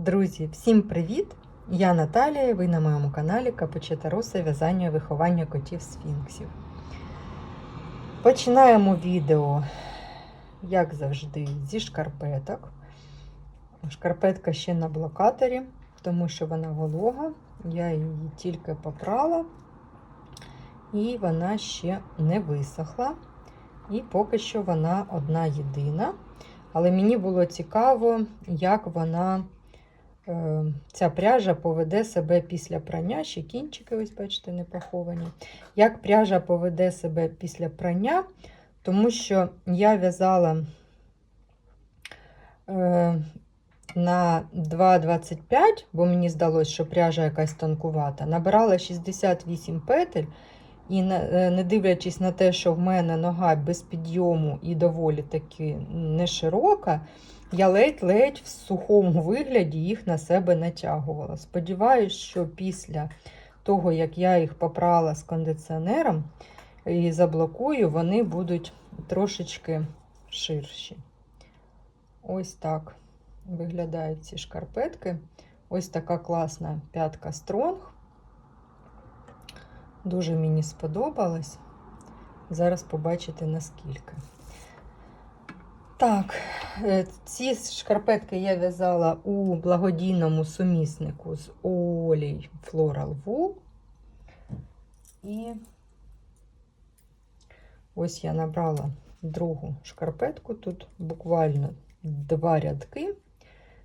Друзі, всім привіт! Я Наталія, ви на моєму каналі Капучетароса в'язання виховання котів сфінксів. Починаємо відео, як завжди, зі шкарпеток. Шкарпетка ще на блокаторі, тому що вона волога. Я її тільки попрала, і вона ще не висохла. І поки що вона одна єдина. Але мені було цікаво, як вона, ця пряжа поведе себе після прання. Ще кінчики, ось, бачите, не поховані. Як пряжа поведе себе після прання, тому що я в'язала е, на 2,25, бо мені здалося, що пряжа якась тонкувата. Набирала 68 петель. І не дивлячись на те, що в мене нога без підйому і доволі таки не широка, я ледь-ледь в сухому вигляді їх на себе натягувала. Сподіваюсь, що після того, як я їх попрала з кондиціонером і заблокую, вони будуть трошечки ширші. Ось так виглядають ці шкарпетки. Ось така класна п'ятка стронг. Дуже мені сподобалось. Зараз побачите наскільки. Так, ці шкарпетки я в'язала у благодійному суміснику з Олій Floral Wool. І ось я набрала другу шкарпетку. Тут буквально два рядки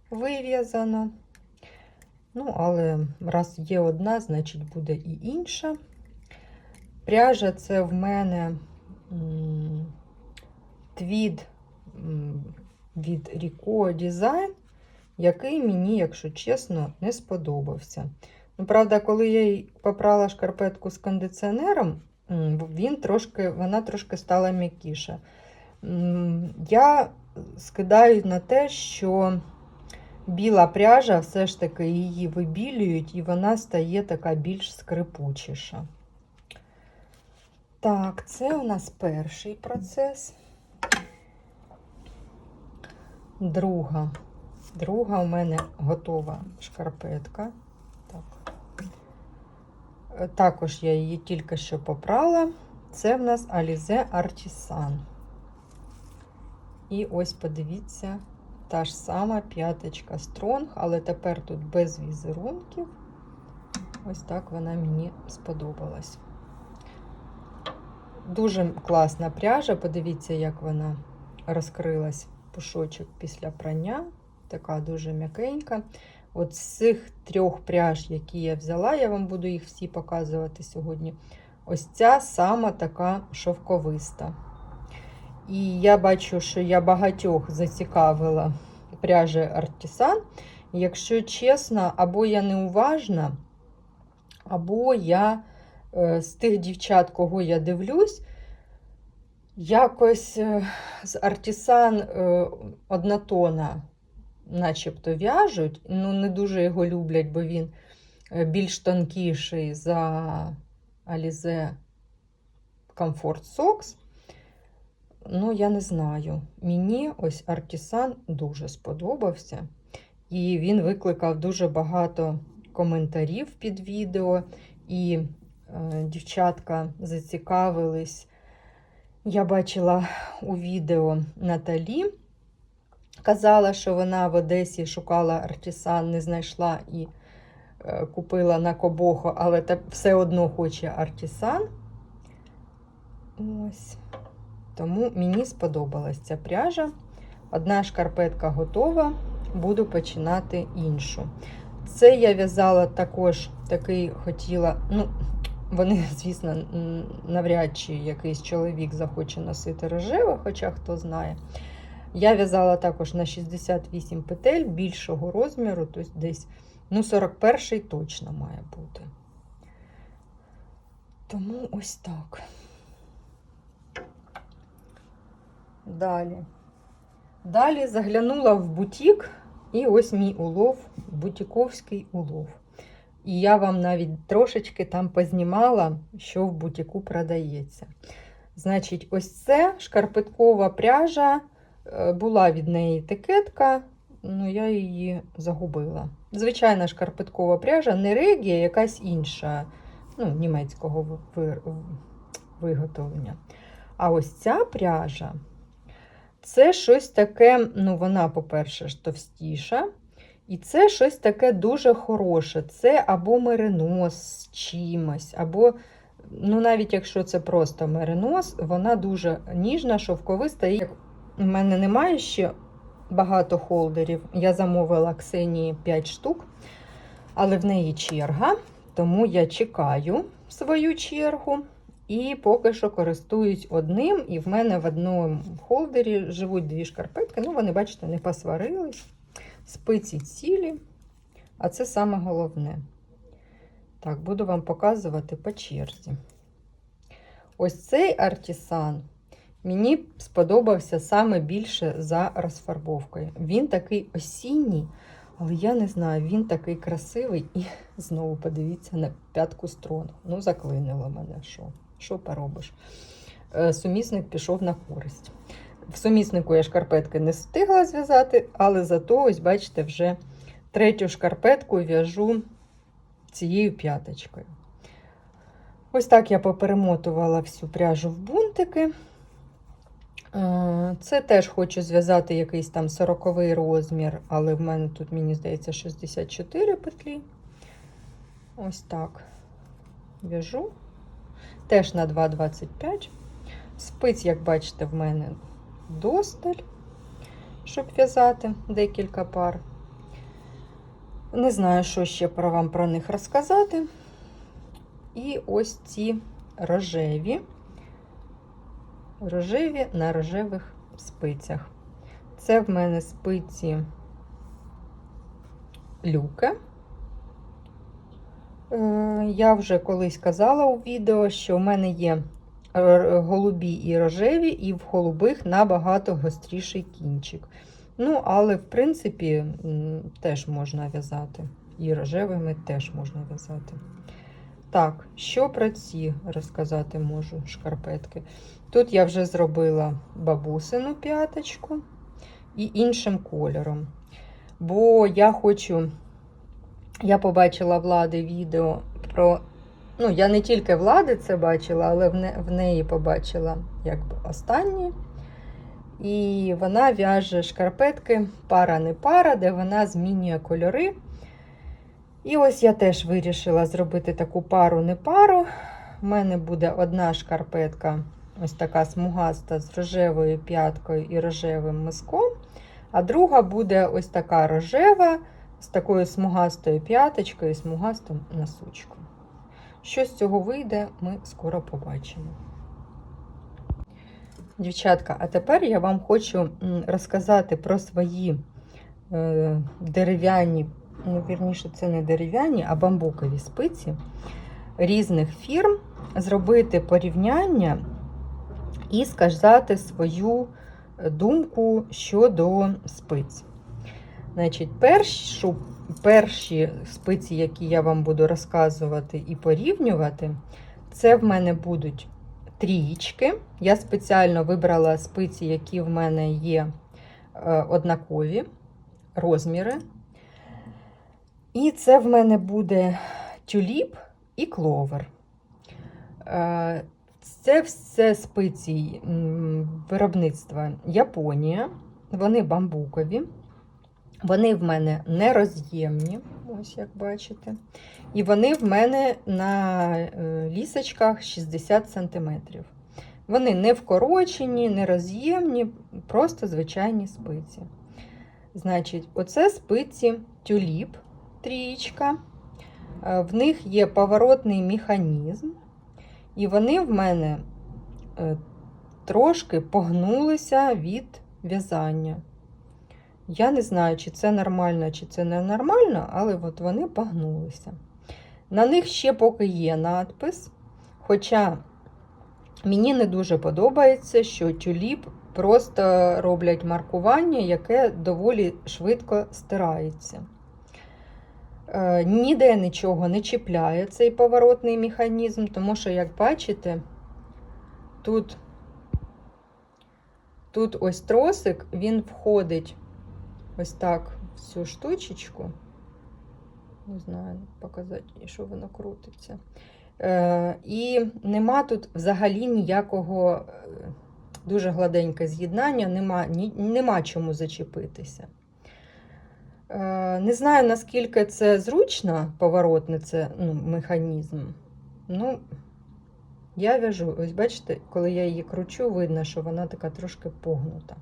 вив'язано. Ну, але раз є одна, значить буде і інша. Пряжа це в мене твід від Rico Design, який мені, якщо чесно, не сподобався. Ну, Правда, коли я попрала шкарпетку з кондиціонером, він трошки, вона трошки стала м'якіша. Я скидаю на те, що біла пряжа все ж таки її вибілюють, і вона стає така більш скрипучіша. Так, це у нас перший процес. Друга. Друга у мене готова шкарпетка. Так. Також я її тільки що попрала. Це в нас Alize Artisan. І ось подивіться, та ж сама п'яточка Стронг, але тепер тут без візерунків. Ось так вона мені сподобалась. Дуже класна пряжа. Подивіться, як вона розкрилась пушочок після прання. Така дуже м'якенька. От з цих трьох пряж, які я взяла, я вам буду їх всі показувати сьогодні. Ось ця сама така шовковиста. І я бачу, що я багатьох зацікавила пряжі Артісан. Якщо чесно, або я неуважна, або я з тих дівчат, кого я дивлюсь, якось з Артісан однотона начебто в'яжуть. Ну, не дуже його люблять, бо він більш тонкіший за Alize Comfort Socks. Ну, я не знаю. Мені ось Артісан дуже сподобався. І він викликав дуже багато коментарів під відео. І е, дівчатка зацікавились. Я бачила у відео Наталі. Казала, що вона в Одесі шукала Артісан, не знайшла і е, купила на Кобохо, але все одно хоче Артісан. Ось. Тому мені сподобалась ця пряжа. Одна шкарпетка готова, буду починати іншу. Це я в'язала також такий хотіла, ну, вони, звісно, навряд чи якийсь чоловік захоче носити рожеве, хоча хто знає. Я в'язала також на 68 петель більшого розміру, тобто десь ну, 41 точно має бути. Тому ось так. Далі. Далі заглянула в бутік, і ось мій улов, бутіковський улов. І я вам навіть трошечки там познімала, що в бутіку продається. Значить, ось це шкарпеткова пряжа, була від неї етикетка. ну, я її загубила. Звичайна шкарпеткова пряжа, не регія, якась інша, ну, німецького ви- ви- виготовлення. А ось ця пряжа це щось таке, ну, вона, по-перше, товстіша. І це щось таке дуже хороше. Це або меринос з чимось, або, ну, навіть якщо це просто меринос, вона дуже ніжна, шовковиста. І у мене немає ще багато холдерів. Я замовила Ксенії 5 штук, але в неї черга, тому я чекаю свою чергу. І поки що користуюсь одним, і в мене в одному холдері живуть дві шкарпетки. Ну, вони, бачите, не посварились. Спиці цілі, а це саме головне. Так, буду вам показувати по черзі. Ось цей артисан мені сподобався саме більше за розфарбовкою. Він такий осінній, але я не знаю, він такий красивий. І знову подивіться на п'ятку строн. Ну, заклинило мене. Що Що поробиш? Е, Сумісник пішов на користь. В суміснику я шкарпетки не встигла зв'язати, але зато, ось бачите, вже третю шкарпетку в'яжу цією п'яточкою. Ось так я поперемотувала всю пряжу в бунтики. Е, Це теж хочу зв'язати якийсь там 40 розмір, але в мене тут, мені здається, 64 петлі. Ось так в'яжу. Теж на 2,25. Спиць, як бачите, в мене досталь, щоб в'язати декілька пар. Не знаю, що ще про вам про них розказати. І ось ці рожеві, рожеві на рожевих спицях. Це в мене спиці люка. Е, Я вже колись казала у відео, що в мене є голубі і рожеві, і в голубих набагато гостріший кінчик. Ну, але, в принципі, теж можна в'язати. І рожевими теж можна в'язати. Так, що про ці розказати можу шкарпетки? Тут я вже зробила бабусину п'яточку і іншим кольором. Бо я хочу, я побачила влади відео про. Ну, я не тільки влади це бачила, але в, не, в неї побачила якби останні. І вона в'яже шкарпетки пара не пара, де вона змінює кольори. І ось я теж вирішила зробити таку пару не пару. У мене буде одна шкарпетка, ось така смугаста з рожевою п'яткою і рожевим миском. А друга буде ось така рожева з такою смугастою п'яточкою і смугастим носочком. Що з цього вийде, ми скоро побачимо. Дівчатка, а тепер я вам хочу розказати про свої е, дерев'яні, ну, вірніше, це не дерев'яні, а бамбукові спиці різних фірм, зробити порівняння і сказати свою думку щодо спиць. Значить, першу, перші спиці, які я вам буду розказувати і порівнювати, це в мене будуть трієчки. Я спеціально вибрала спиці, які в мене є е, однакові розміри. І це в мене буде тюліп і кловер. Е, Це все спиці виробництва Японія. Вони бамбукові. Вони в мене нероз'ємні, ось як бачите. І вони в мене на е, лісочках 60 см. Вони не вкорочені, не роз'ємні, просто звичайні спиці. Значить, оце спиці тюліп, трієчка. Е, В них є поворотний механізм, і вони в мене е, трошки погнулися від в'язання. Я не знаю, чи це нормально, чи це не нормально, але от вони погнулися. На них ще поки є надпис. Хоча мені не дуже подобається, що тюліп просто роблять маркування, яке доволі швидко стирається. Е, Ніде нічого не чіпляє цей поворотний механізм, тому що, як бачите, тут, тут ось тросик, він входить ось так цю штучечку. Не знаю, показати, що воно крутиться. Е, і нема тут взагалі ніякого е, дуже гладеньке з'єднання, нема, ні, нема чому зачепитися. Е, не знаю, наскільки це зручно, поворотний це ну, механізм. Ну, я в'яжу, ось бачите, коли я її кручу, видно, що вона така трошки погнута.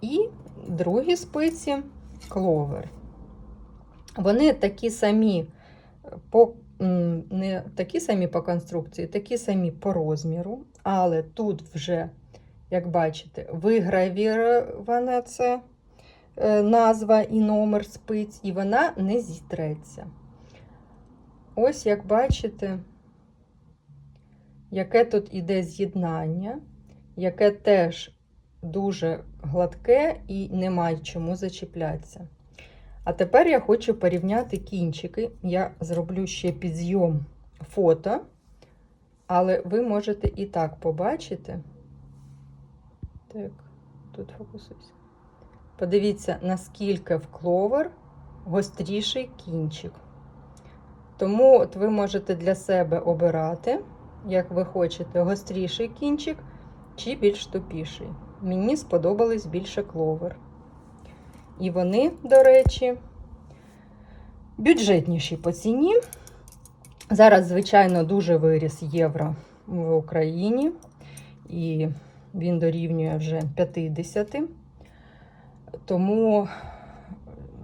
І другі спиці кловер. Вони такі самі по не такі самі по конструкції, такі самі по розміру, але тут вже, як бачите, вигравірована це е, назва і номер спиць, і вона не зітреться. Ось, як бачите, яке тут іде з'єднання, яке теж дуже гладке і немає чому зачіплятися. А тепер я хочу порівняти кінчики. Я зроблю ще підзйом фото, але ви можете і так побачити. Так, тут фокусуйся. Подивіться, наскільки в кловер гостріший кінчик. Тому от ви можете для себе обирати, як ви хочете, гостріший кінчик чи більш тупіший. Мені сподобались більше кловер. І вони, до речі, бюджетніші по ціні. Зараз, звичайно, дуже виріс євро в Україні, і він дорівнює вже 50. Тому,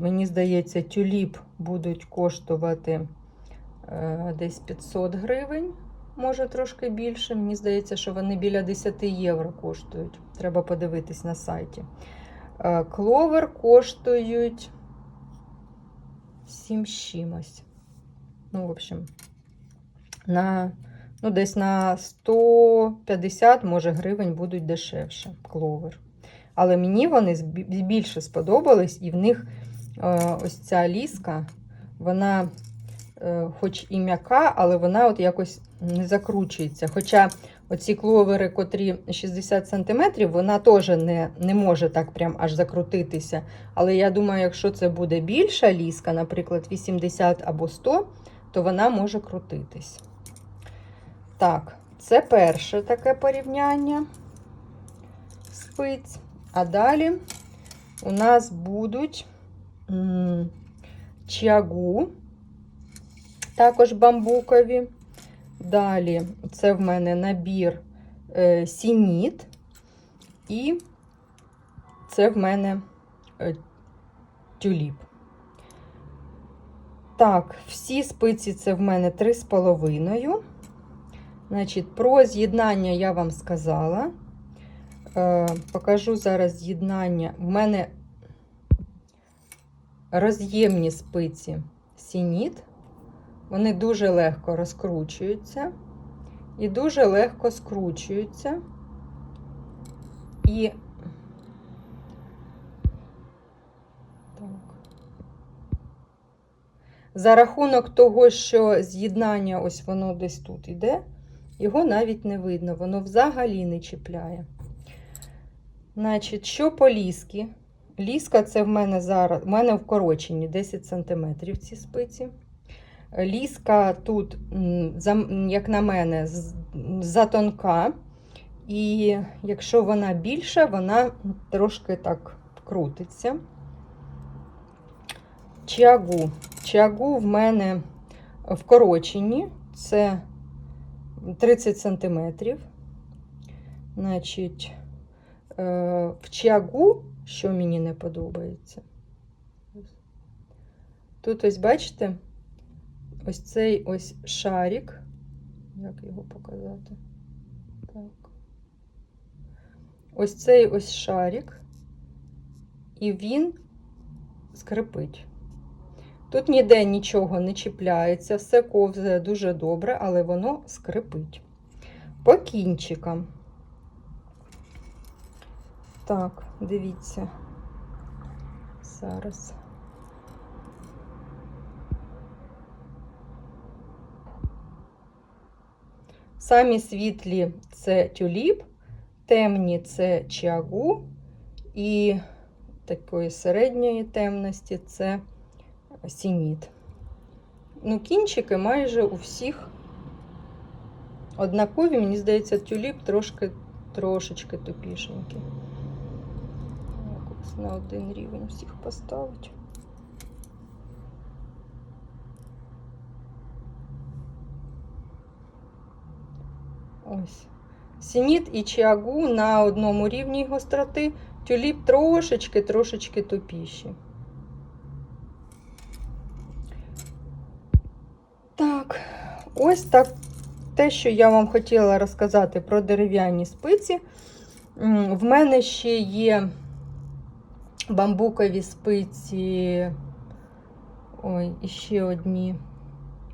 мені здається, тюліп будуть коштувати е, десь 500 гривень, може трошки більше. Мені здається, що вони біля 10 євро коштують. Треба подивитись на сайті. Е, Кловер коштують 7 з чимось. Ну, в общем, на, ну, десь на 150, може, гривень будуть дешевше кловер. Але мені вони більше сподобались, і в них е, ось ця ліска, вона, хоч і м'яка, але вона от якось не закручується. Хоча оці кловери, котрі 60 см, вона теж не, не може так прям аж закрутитися. Але я думаю, якщо це буде більша ліска, наприклад, 80 або 100, то вона може крутитись. Так, це перше таке порівняння спиць. А далі у нас будуть чагу, також бамбукові. Далі це в мене набір е, сініт, і це в мене е, тюліп. Так, всі спиці це в мене 3,5. Значить, про з'єднання я вам сказала. Е, покажу зараз з'єднання. В мене роз'ємні спиці сініт. Вони дуже легко розкручуються і дуже легко скручуються. І. За рахунок того, що з'єднання ось воно десь тут іде, його навіть не видно, воно взагалі не чіпляє. Значить, що по ліскі? Ліска це в мене зараз, в мене вкорочені 10 см ці спиці. Ліска тут, як на мене, затонка. І якщо вона більша, вона трошки так крутиться. Чагу. Чагу в мене вкорочені, це 30 см. Значить, е, в чагу, що мені не подобається. Тут ось бачите, ось цей ось шарик. Як його показати? Так. Ось цей ось шарик, і він скрипить. Тут ніде нічого не чіпляється, все ковзає дуже добре, але воно скрипить. По кінчикам. Так, дивіться. Зараз. Самі світлі це тюліп, темні це чагу, і такої середньої темності це сініт. Ну, кінчики майже у всіх однакові, мені здається, тюліп трошки, трошечки тупішенький. Якось на один рівень всіх поставити. Ось. Сініт і чиагу на одному рівні гостроти, тюліп трошечки, трошечки тупіші. Так, ось так те, що я вам хотіла розказати про дерев'яні спиці. В мене ще є бамбукові спиці. Ой, і ще одні.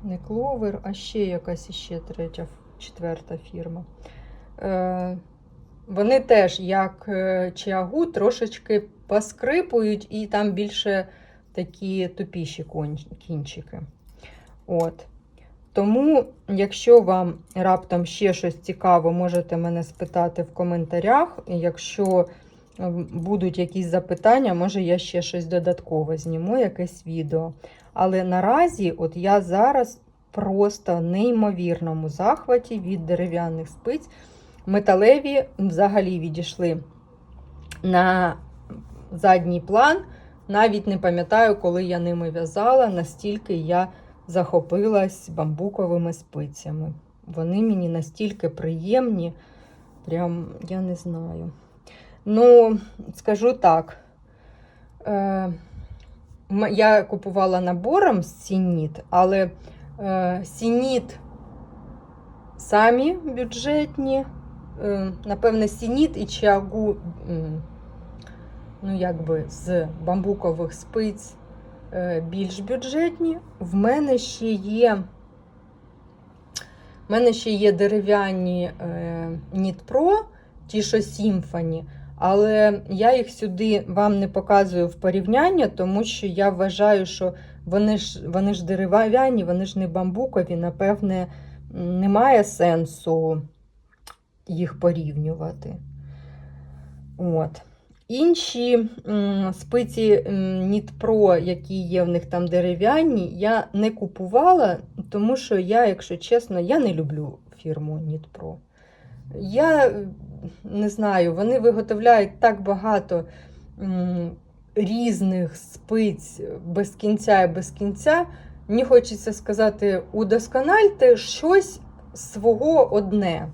Не кловер, а ще якась іще третя, четверта фірма. Е, Вони теж, як е, чиагу, трошечки поскрипують, і там більше такі тупіші кінчики. От. Тому, якщо вам раптом ще щось цікаво, можете мене спитати в коментарях. Якщо будуть якісь запитання, може я ще щось додатково зніму, якесь відео. Але наразі, от я зараз просто неймовірному захваті від дерев'яних спиць. Металеві взагалі відійшли на задній план. Навіть не пам'ятаю, коли я ними в'язала, настільки я захопилась бамбуковими спицями. Вони мені настільки приємні, прям я не знаю. Ну, скажу так. Е, я купувала набором з сініт, але сініт самі бюджетні. Е, напевне, сініт і чагу, ну, якби з бамбукових спиць е, більш бюджетні. В мене ще є. В мене ще є дерев'яні е, Pro, ті, що Symphony, але я їх сюди вам не показую в порівняння, тому що я вважаю, що вони ж, вони ж дерев'яні, вони ж не бамбукові, напевне, немає сенсу їх порівнювати. От. Інші спиці Pro, які є в них там дерев'яні, я не купувала, тому що я, якщо чесно, я не люблю фірму Pro. Я е, не знаю, вони виготовляють так багато різних спиць без кінця і без кінця. Мені хочеться сказати, удоскональте щось свого одне.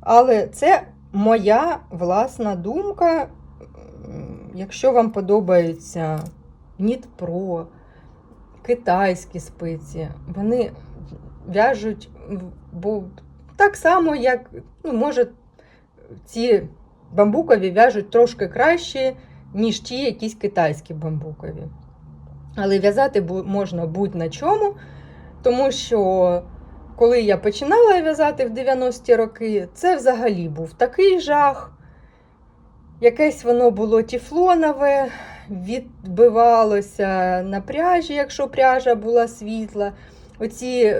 Але це моя власна думка. Якщо вам подобаються Knit Pro, китайські спиці, вони в'яжуть, бо так само, як, ну, може, ці бамбукові в'яжуть трошки краще, ніж ті якісь китайські бамбукові. Але в'язати можна будь-на чому, тому що коли я починала в'язати в 90-ті роки, це взагалі був такий жах. Якесь воно було тефлонове, відбивалося на пряжі, якщо пряжа була світла. Оці,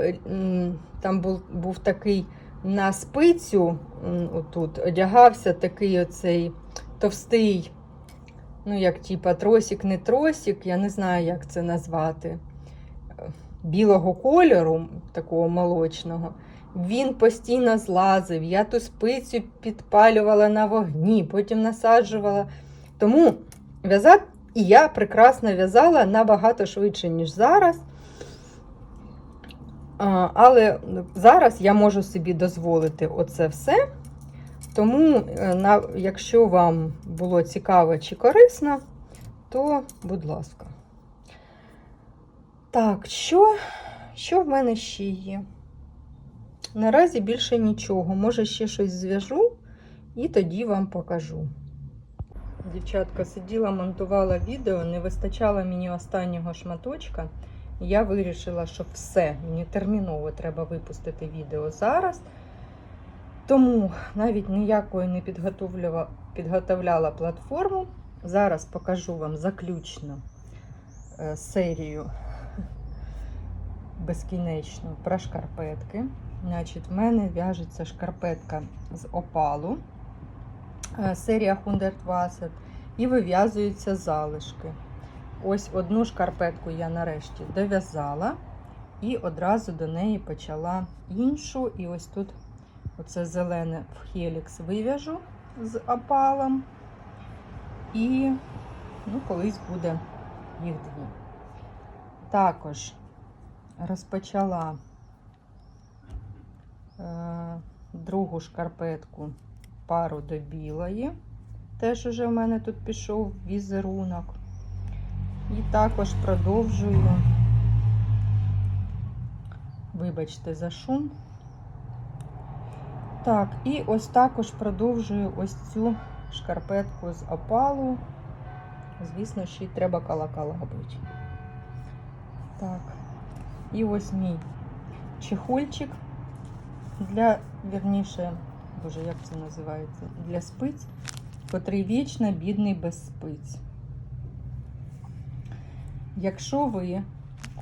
там був, був такий на спицю, отут, одягався такий оцей товстий, ну, як типа тросик, не тросик, я не знаю, як це назвати. е, Білого кольору, такого молочного. Він постійно злазив. Я ту спицю підпалювала на вогні, потім насаджувала. Тому в'язати і я прекрасно в'язала набагато швидше, ніж зараз. Але зараз я можу собі дозволити оце все. Тому, е, якщо вам було цікаво чи корисно, то будь ласка. Так, що, що в мене ще є? Наразі більше нічого. Може, ще щось зв'яжу і тоді вам покажу. Дівчатка сиділа, монтувала відео, не вистачало мені останнього шматочка. Я вирішила, що все, мені терміново треба випустити відео зараз. Тому навіть ніякої не підготовляла, платформу. Зараз покажу вам заключну е, серію безкінечно про шкарпетки. Значить, в мене в'яжеться шкарпетка з опалу. Е, Серія Wasser. і вив'язуються залишки. Ось одну шкарпетку я нарешті дов'язала і одразу до неї почала іншу. І ось тут оце зелене в хелікс вив'яжу з опалом. І ну, колись буде їх дві. Також розпочала е, другу шкарпетку пару до білої. Теж уже в мене тут пішов візерунок. І також продовжую, вибачте, за шум. Так, і ось також продовжую ось цю шкарпетку з опалу. Звісно, ще й треба колоколабити. Так, і ось мій чехольчик для, вірніше, боже, як це називається? Для спиць, котрий вічно бідний без спиць. Якщо ви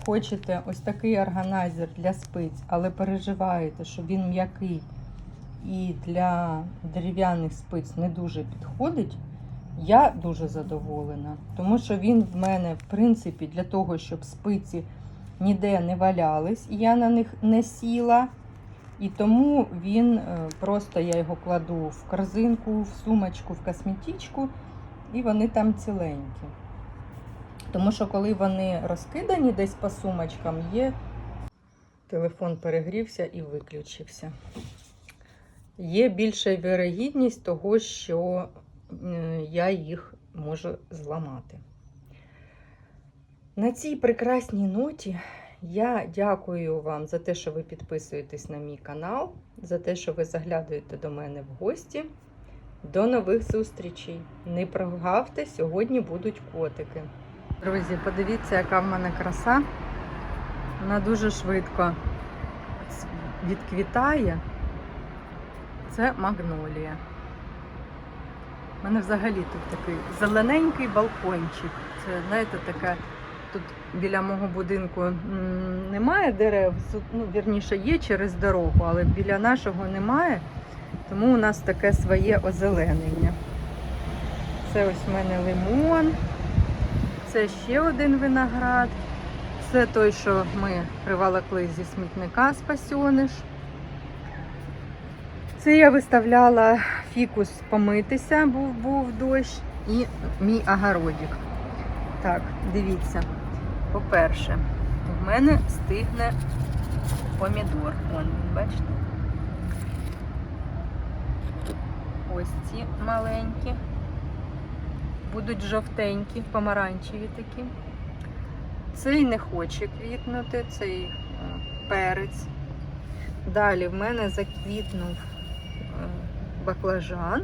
хочете ось такий органайзер для спиць, але переживаєте, що він м'який і для дерев'яних спиць не дуже підходить, я дуже задоволена, тому що він в мене, в принципі, для того, щоб спиці ніде не валялись, і я на них не сіла. І тому він е, просто я його кладу в корзинку, в сумочку, в косметичку, і вони там ціленькі. Тому що коли вони розкидані десь по сумочкам, є. Телефон перегрівся і виключився. Є більша вірогідність того, що я їх можу зламати. На цій прекрасній ноті я дякую вам за те, що ви підписуєтесь на мій канал, за те, що ви заглядуєте до мене в гості. До нових зустрічей! Не прогавте, сьогодні будуть котики. Друзі, подивіться, яка в мене краса. Вона дуже швидко відквітає. Це магнолія. У мене взагалі тут такий зелененький балкончик. Це, знаєте, таке. Тут біля мого будинку немає дерев, ну, вірніше, є через дорогу, але біля нашого немає. Тому у нас таке своє озеленення. Це ось в мене лимон. Це ще один виноград. Це той, що ми приволокли зі смітника спасьониш. Це я виставляла фікус помитися, був був дощ, і мій огородик. Так, дивіться. По-перше, в мене стигне помідор. Вон, бачите? Ось ці маленькі. Будуть жовтенькі, помаранчеві такі. Цей не хоче квітнути, цей е, перець. Далі в мене заквітнув е, баклажан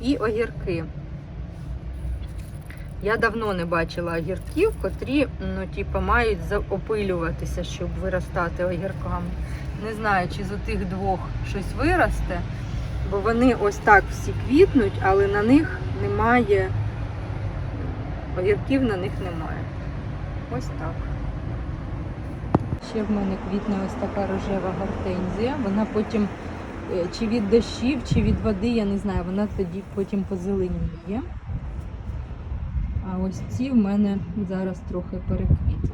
і огірки. Я давно не бачила огірків, котрі ну, типу, мають опилюватися, щоб виростати огірками. Не знаю, чи з отих двох щось виросте, бо вони ось так всі квітнуть, але на них немає, огірків на них немає. Ось так. Ще в мене квітне ось така рожева гортензія. Вона потім, е, чи від дощів, чи від води, я не знаю, вона тоді потім позеленіє. А ось ці в мене зараз трохи переквітли.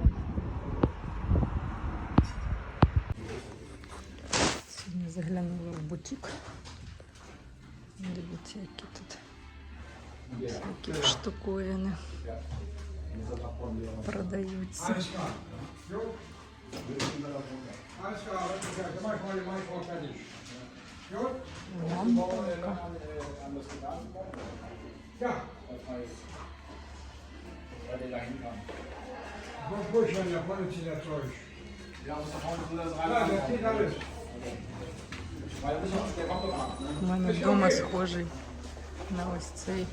Заглянула в бутік. Дивіться, які тут такі штуковини продаються. Лампонка. Wypuszczenia, У мене вдома схожий на ось цей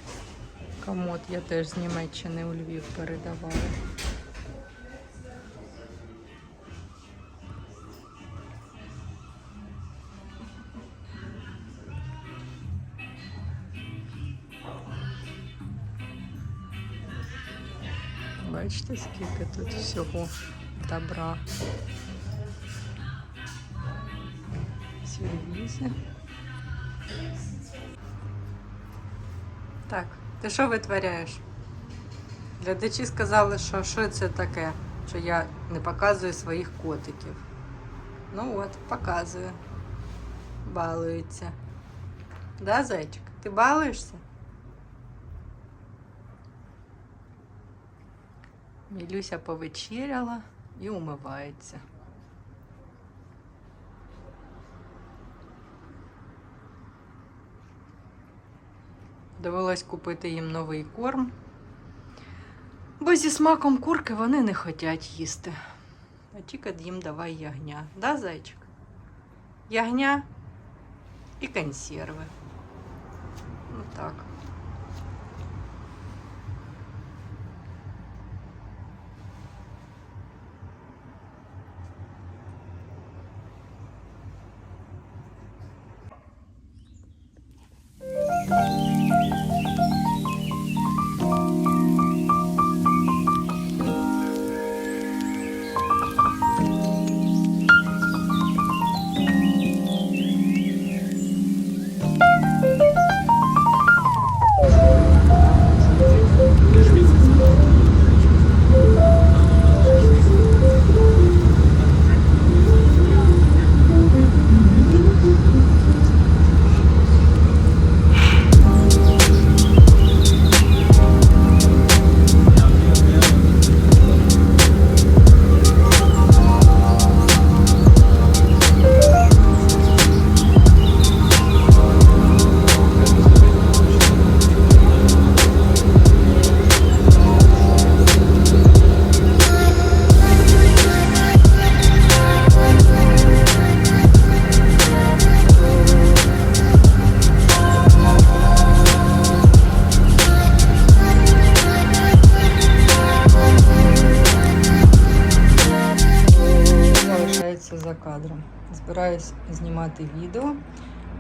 комод. Я теж з Німеччини у Львів передавала. Бачите, скільки тут всього добра. Сервізи. Так, Ти що витворяєш? Глядачі сказали, що що це таке, що я не показую своїх котиків. Ну от, показую. Балується. Да, зайчик? Ти балуєшся? Мілюся повечеряла і умивається. Довелось купити їм новий корм. Бо зі смаком курки вони не хочуть їсти. А тільки їм давай ягня. Да, зайчик? Ягня і консерви. Ну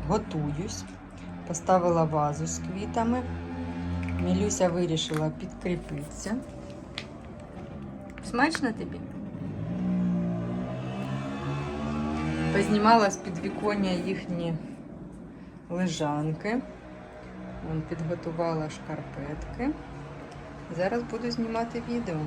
готуюсь, поставила вазу з квітами. Мілюся вирішила підкріпитися. Смачно тобі? Познімала з підвіконня їхні лежанки. Підготувала шкарпетки. Зараз буду знімати відео.